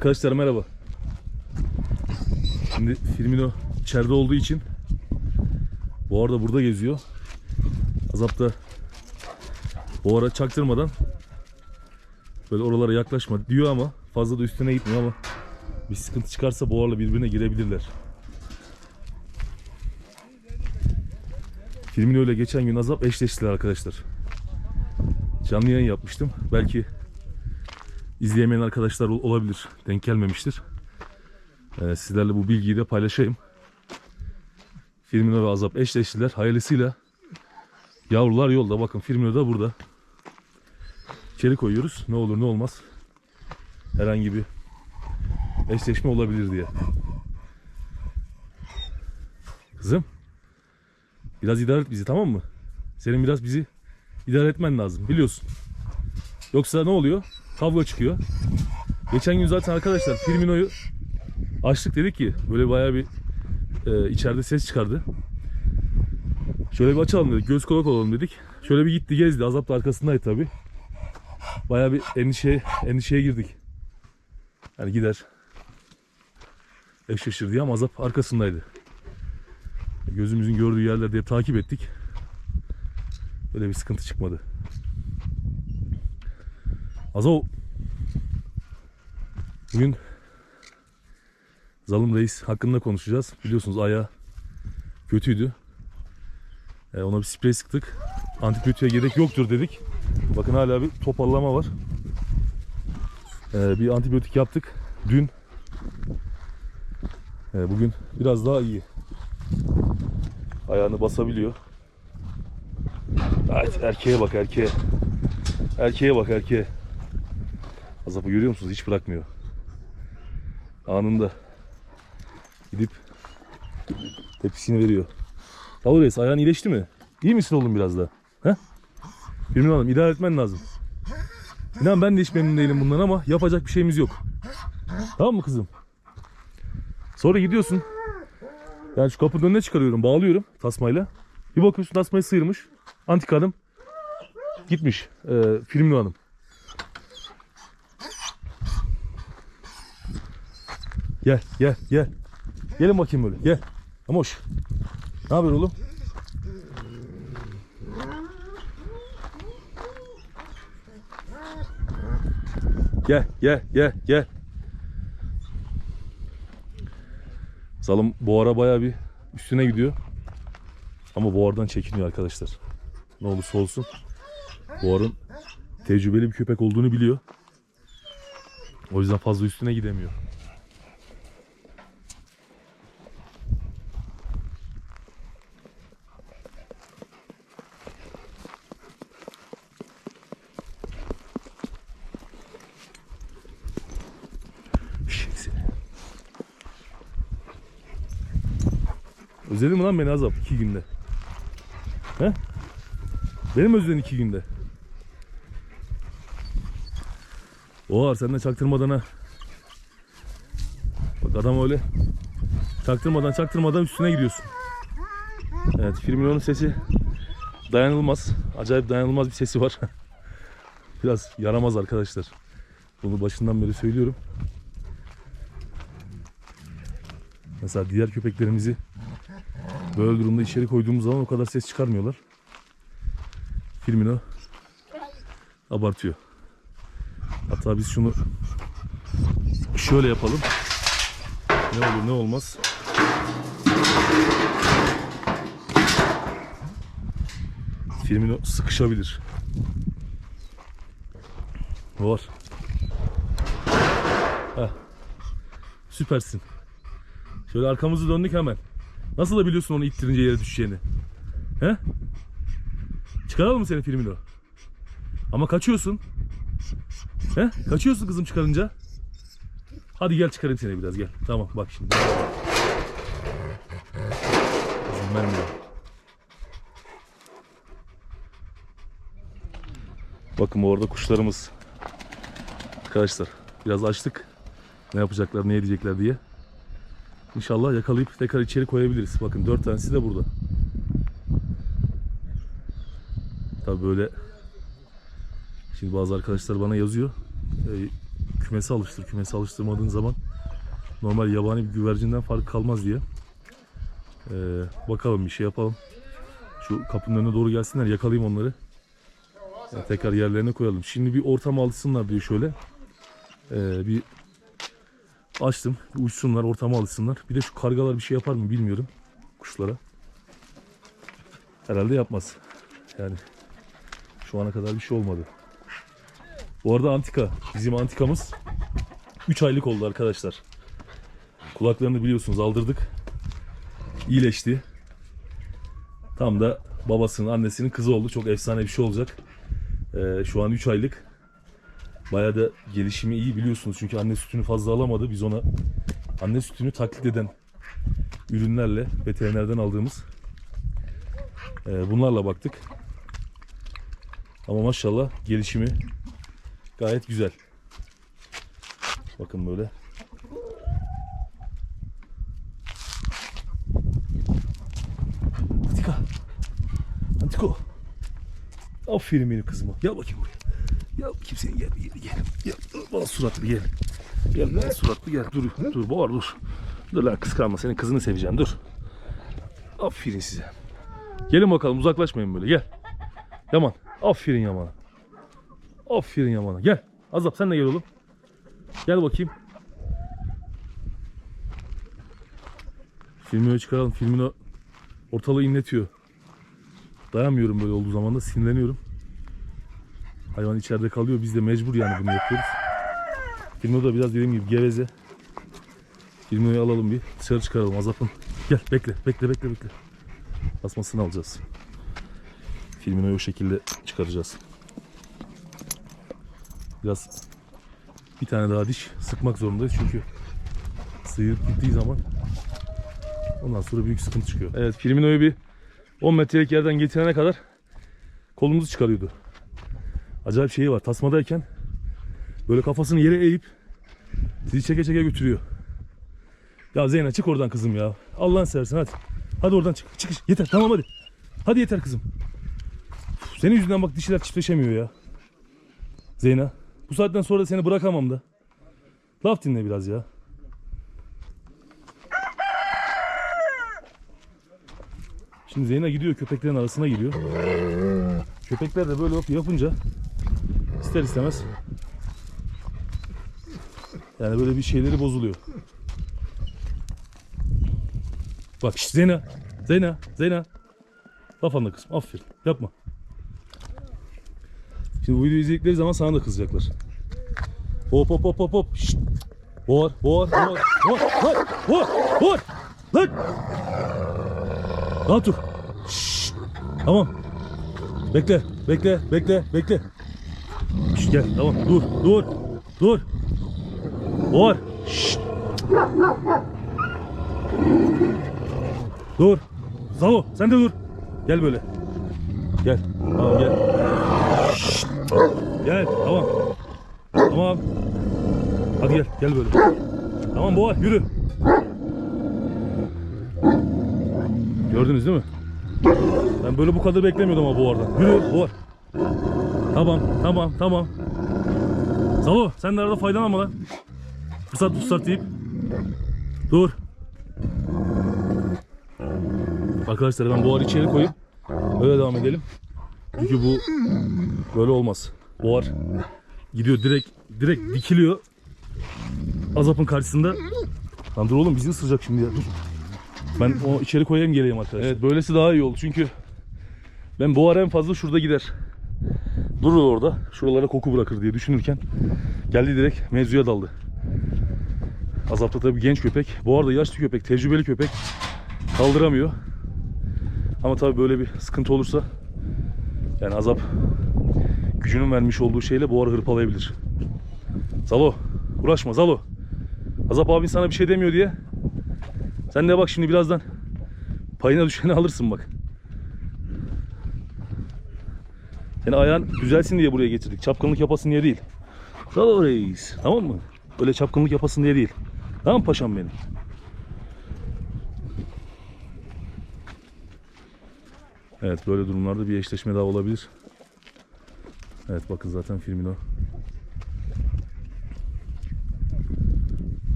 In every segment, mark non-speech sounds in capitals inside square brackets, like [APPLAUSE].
Arkadaşlar merhaba. Şimdi Firmino içeride olduğu için bu arada burada geziyor. Azap da bu ara çaktırmadan böyle oralara yaklaşma diyor ama fazla da üstüne gitmiyor ama bir sıkıntı çıkarsa boğarla birbirine girebilirler. Firmino ile geçen gün Azap eşleştiler arkadaşlar. Canlı yayın yapmıştım. Belki izleyemeyen arkadaşlar ol- olabilir. Denk gelmemiştir. Ee, sizlerle bu bilgiyi de paylaşayım. Firmino ve Azap eşleştiler. Hayırlısıyla yavrular yolda. Bakın Firmino da burada. İçeri koyuyoruz. Ne olur ne olmaz. Herhangi bir eşleşme olabilir diye. Kızım. Biraz idare et bizi tamam mı? Senin biraz bizi idare etmen lazım. Biliyorsun. Yoksa ne oluyor? Kavga çıkıyor. Geçen gün zaten arkadaşlar Firmino'yu açtık dedik ki böyle bayağı bir e, içeride ses çıkardı. Şöyle bir açalım dedik. Göz kulak olalım dedik. Şöyle bir gitti gezdi. Azap da arkasındaydı tabi. Bayağı bir endişeye, endişeye girdik. Yani gider. Eşleşir diye ama Azap arkasındaydı. Gözümüzün gördüğü yerlerde hep takip ettik. Böyle bir sıkıntı çıkmadı. Azo Bugün Zalım Reis hakkında konuşacağız. Biliyorsunuz ayağı kötüydü. Ee, ona bir sprey sıktık. Antibiyotiğe gerek yoktur dedik. Bakın hala bir toparlama var. Ee, bir antibiyotik yaptık dün. Ee, bugün biraz daha iyi. Ayağını basabiliyor. Evet, erkeğe bak erkeğe. Erkeğe bak erkeğe. Azap'ı görüyor musunuz? Hiç bırakmıyor. Anında gidip tepkisini veriyor. Yavru Reis ayağın iyileşti mi? İyi misin oğlum biraz da? He? Firmin Hanım idare etmen lazım. İnan ben de hiç memnun değilim bundan ama yapacak bir şeyimiz yok. Tamam mı kızım? Sonra gidiyorsun. Yani şu kapının önüne çıkarıyorum, bağlıyorum tasmayla. Bir bakıyorsun tasmayı sıyırmış. Antika hanım gitmiş. Ee, Firmino hanım. Gel gel gel. Gelin bakayım böyle gel. Amoş. Ne haber oğlum? Gel gel gel gel. Salım bu ara baya bir üstüne gidiyor. Ama boğardan çekiniyor arkadaşlar. Ne olursa olsun. Boğarın tecrübeli bir köpek olduğunu biliyor. O yüzden fazla üstüne gidemiyor. Shit seni. Özledin mi lan beni Azap iki günde? He? Benim özledin iki günde. Oha sen de çaktırmadan ha. Bak adam öyle çaktırmadan çaktırmadan üstüne gidiyorsun. Evet Firmino'nun sesi dayanılmaz. Acayip dayanılmaz bir sesi var. [LAUGHS] Biraz yaramaz arkadaşlar. Bunu başından beri söylüyorum. Mesela diğer köpeklerimizi böyle durumda içeri koyduğumuz zaman o kadar ses çıkarmıyorlar. Firmino abartıyor. Hatta biz şunu şöyle yapalım. Ne olur ne olmaz. Firmino sıkışabilir. Var. Heh. Süpersin. Şöyle arkamızı döndük hemen. Nasıl da biliyorsun onu ittirince yere düşeceğini? He? Çıkaralım mı seni Firmino? Ama kaçıyorsun. He? Kaçıyorsun kızım çıkarınca. Hadi gel çıkarayım seni biraz gel. Tamam bak şimdi. Kızım vermiyor. Bakın orada kuşlarımız. Arkadaşlar biraz açtık. Ne yapacaklar, ne edecekler diye. İnşallah yakalayıp tekrar içeri koyabiliriz. Bakın dört tanesi de burada. Tabi böyle Şimdi bazı arkadaşlar bana yazıyor. Ee, kümese alıştır. Kümese alıştırmadığın zaman normal yabani bir güvercinden fark kalmaz diye. Ee, bakalım bir şey yapalım. Şu kapının önüne doğru gelsinler yakalayayım onları. Ee, tekrar yerlerine koyalım. Şimdi bir ortama alışsınlar diye şöyle. Ee, bir açtım. Uçsunlar ortama alışsınlar. Bir de şu kargalar bir şey yapar mı bilmiyorum. Kuşlara. Herhalde yapmaz. Yani şu ana kadar bir şey olmadı. Bu arada antika. Bizim antikamız 3 aylık oldu arkadaşlar. Kulaklarını biliyorsunuz aldırdık. İyileşti. Tam da babasının annesinin kızı oldu. Çok efsane bir şey olacak. Ee, şu an 3 aylık. Bayağı da gelişimi iyi biliyorsunuz. Çünkü anne sütünü fazla alamadı. Biz ona anne sütünü taklit eden ürünlerle veterinerden aldığımız e, bunlarla baktık. Ama maşallah gelişimi gayet güzel. Bakın böyle. Antika. Antiko. Aferin benim kızıma. Gel bakayım buraya. Bakayım sen gel. Gel. Gel. gel. Bana suratlı gel. Gel bana suratlı gel. Dur. Dur. Boğar dur. Dur lan kıskanma. Senin kızını seveceğim. Dur. Aferin size. Gelin bakalım uzaklaşmayın böyle. Gel. Yaman. Aferin Yaman'a. Aferin Yaman'a. Gel. Azap sen de gel oğlum. Gel bakayım. Filmini çıkaralım. Filmini ortalığı inletiyor. Dayanmıyorum böyle olduğu zaman da sinirleniyorum. Hayvan içeride kalıyor. Biz de mecbur yani bunu yapıyoruz. Filmi da biraz dediğim gibi geveze. Filmini alalım bir. Dışarı çıkaralım Azap'ın. Gel bekle bekle bekle bekle. Basmasını alacağız. Filmini o şekilde çıkaracağız. Biraz bir tane daha diş sıkmak zorundayız çünkü sıyırıp gittiği zaman ondan sonra büyük sıkıntı çıkıyor. Evet Firmino'yu bir 10 metrelik yerden getirene kadar kolumuzu çıkarıyordu. Acayip şeyi var. Tasmadayken böyle kafasını yere eğip sizi çeke çeke götürüyor. Ya Zeyna çık oradan kızım ya. Allah'ın seversen hadi. Hadi oradan çık. Çık. Yeter tamam hadi. Hadi yeter kızım. Senin yüzünden bak dişiler çiftleşemiyor ya. Zeyna. Bu saatten sonra da seni bırakamam da. Laf dinle biraz ya. Şimdi Zeyna gidiyor köpeklerin arasına giriyor. Köpekler de böyle yapınca ister istemez yani böyle bir şeyleri bozuluyor. Bak şşt, Zeyna. Zeyna. Zeyna. Laf anla kızım. Aferin. Yapma. Şimdi bu videoyu izledikleri zaman sana da kızacaklar. Hop hop hop hop hop. Şşt. Boğar, boğar, boğar, boğar, boğar, boğar, boğar. Lan. Rahat dur. Şşt. Tamam. Bekle, bekle, bekle, bekle. Şşt, gel, tamam. Dur, dur, dur. Şşt. Dur. Zalo sen de dur. Gel böyle. Gel. Tamam gel. Gel tamam. Tamam. Hadi gel gel böyle. Tamam boğa yürü. Gördünüz değil mi? Ben böyle bu kadar beklemiyordum ama boğardan. Yürü boğar. Tamam tamam tamam. Zalo sen de arada faydalanma lan. Fırsat fırsat deyip. Dur. Arkadaşlar ben buharı içeri koyup öyle devam edelim. Çünkü bu böyle olmaz. Buhar gidiyor direkt direkt dikiliyor. Azap'ın karşısında. Lan dur oğlum bizi ısıracak şimdi ya. Dur. Ben onu içeri koyayım geleyim arkadaşlar. Evet böylesi daha iyi oldu çünkü ben buhar en fazla şurada gider. Durur orada. Şuralara koku bırakır diye düşünürken geldi direkt mevzuya daldı. Azap'ta tabii genç köpek. Bu arada yaşlı köpek, tecrübeli köpek. Kaldıramıyor. Ama tabii böyle bir sıkıntı olursa yani Azap gücünün vermiş olduğu şeyle boğarı hırpalayabilir. Zalo uğraşma Zalo. Azap abin sana bir şey demiyor diye. Sen de bak şimdi birazdan payına düşeni [LAUGHS] alırsın bak. Yani ayağın güzelsin diye buraya getirdik. Çapkınlık yapasın diye değil. Kral reis. Tamam mı? Öyle çapkınlık yapasın diye değil. Tamam paşam benim. Evet böyle durumlarda bir eşleşme daha olabilir. Evet bakın zaten Firmino.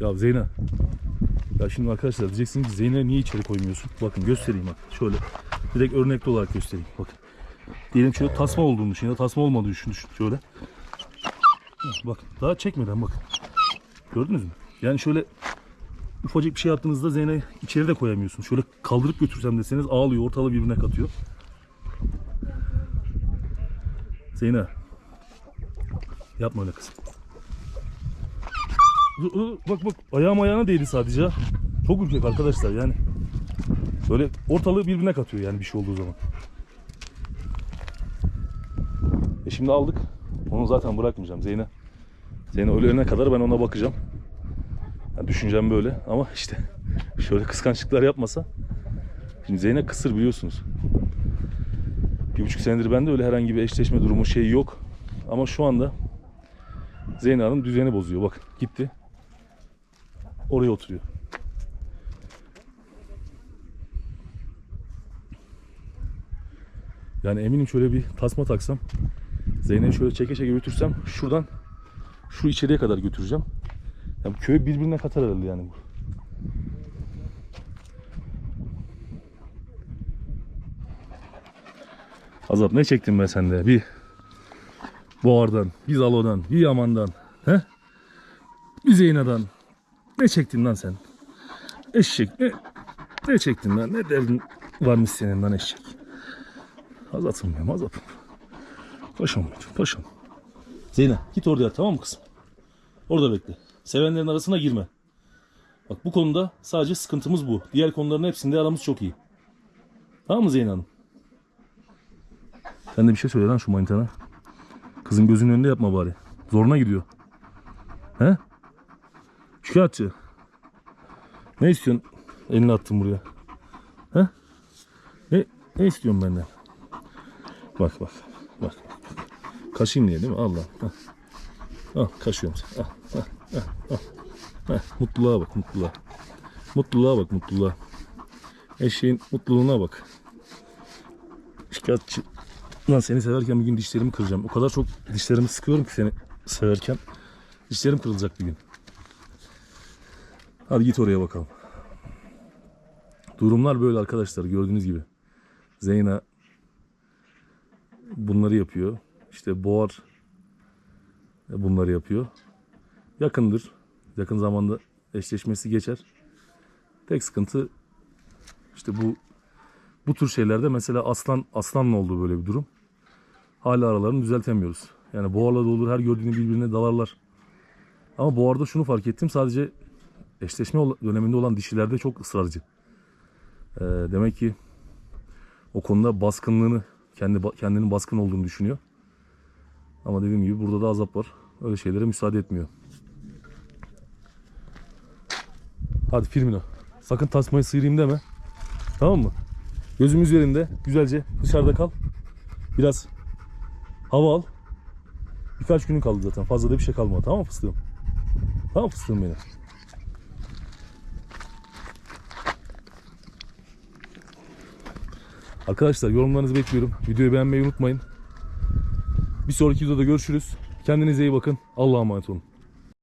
Ya Zeyna ya şimdi arkadaşlar diyeceksiniz ki Zeyna niye içeri koymuyorsun? Bakın göstereyim bak. Şöyle direkt örnekli olarak göstereyim. Bakın. Diyelim şöyle tasma olduğunu düşün ya tasma olmadığı düşün, düşün şöyle. Bak daha çekmeden bak. Gördünüz mü? Yani şöyle ufacık bir şey yaptığınızda Zeyna'yı içeri de koyamıyorsun. Şöyle kaldırıp götürsem deseniz ağlıyor, ortalığı birbirine katıyor. Zeyna. Yapma öyle kızım. Bak bak ayağım ayağına değdi sadece. Çok ürkek arkadaşlar yani. Böyle ortalığı birbirine katıyor yani bir şey olduğu zaman. E şimdi aldık. Onu zaten bırakmayacağım Zeyne. Zeyne ölene kadar ben ona bakacağım. Yani düşüncem böyle ama işte [LAUGHS] şöyle kıskançlıklar yapmasa. Şimdi Zeyne kısır biliyorsunuz. Bir buçuk senedir bende öyle herhangi bir eşleşme durumu şey yok. Ama şu anda Zeyne Hanım düzeni bozuyor. Bak gitti. Oraya oturuyor. Yani eminim şöyle bir tasma taksam Zeynep'i şöyle çeke çeke götürsem şuradan şu içeriye kadar götüreceğim. Ya bu köy birbirine katar herhalde yani bu. Azap ne çektin be sen de? Bir Boğar'dan, bir Zalo'dan, bir Yaman'dan, he? Bir Zeyna'dan. Ne çektin lan sen? Eşek ne, ne çektin lan? Ne derdin varmış senin lan eşek? Azatım benim azatım. Paşam benim paşam. Zeyna git orada yat tamam mı kızım? Orada bekle. Sevenlerin arasına girme. Bak bu konuda sadece sıkıntımız bu. Diğer konuların hepsinde aramız çok iyi. Tamam mı Zeyna Hanım? Sen de bir şey söyle lan şu manitana. Kızın gözünün önünde yapma bari. Zoruna gidiyor. He? Şikayetçi. Ne istiyorsun? Elini attın buraya. He? Ne, ne istiyorsun benden? Bak bak. Bak. Kaşıyım diye değil mi? Allah. Al. Al kaşıyorum seni. Al. Al. Al. al. Heh, mutluluğa bak mutluluğa. Mutluluğa bak mutluluğa. Eşeğin mutluluğuna bak. Şikayetçi. Lan seni severken bir gün dişlerimi kıracağım. O kadar çok dişlerimi sıkıyorum ki seni severken. Dişlerim kırılacak bir gün. Hadi git oraya bakalım. Durumlar böyle arkadaşlar gördüğünüz gibi. Zeyna bunları yapıyor. İşte Boğar bunları yapıyor. Yakındır. Yakın zamanda eşleşmesi geçer. Tek sıkıntı işte bu bu tür şeylerde mesela aslan aslanla oldu böyle bir durum. Hala aralarını düzeltemiyoruz. Yani boğarla da olur her gördüğünü birbirine dalarlar. Ama boğarda şunu fark ettim sadece eşleşme döneminde olan dişilerde çok ısrarcı. Ee, demek ki o konuda baskınlığını kendi kendinin baskın olduğunu düşünüyor. Ama dediğim gibi burada da azap var. Öyle şeylere müsaade etmiyor. Hadi Firmino. Sakın tasmayı sıyırayım deme. Tamam mı? Gözüm üzerinde. Güzelce dışarıda kal. Biraz hava al. Birkaç günün kaldı zaten. Fazla da bir şey kalmadı. Tamam mı fıstığım? Tamam fıstığım benim? Arkadaşlar yorumlarınızı bekliyorum. Videoyu beğenmeyi unutmayın. Bir sonraki videoda görüşürüz. Kendinize iyi bakın. Allah'a emanet olun.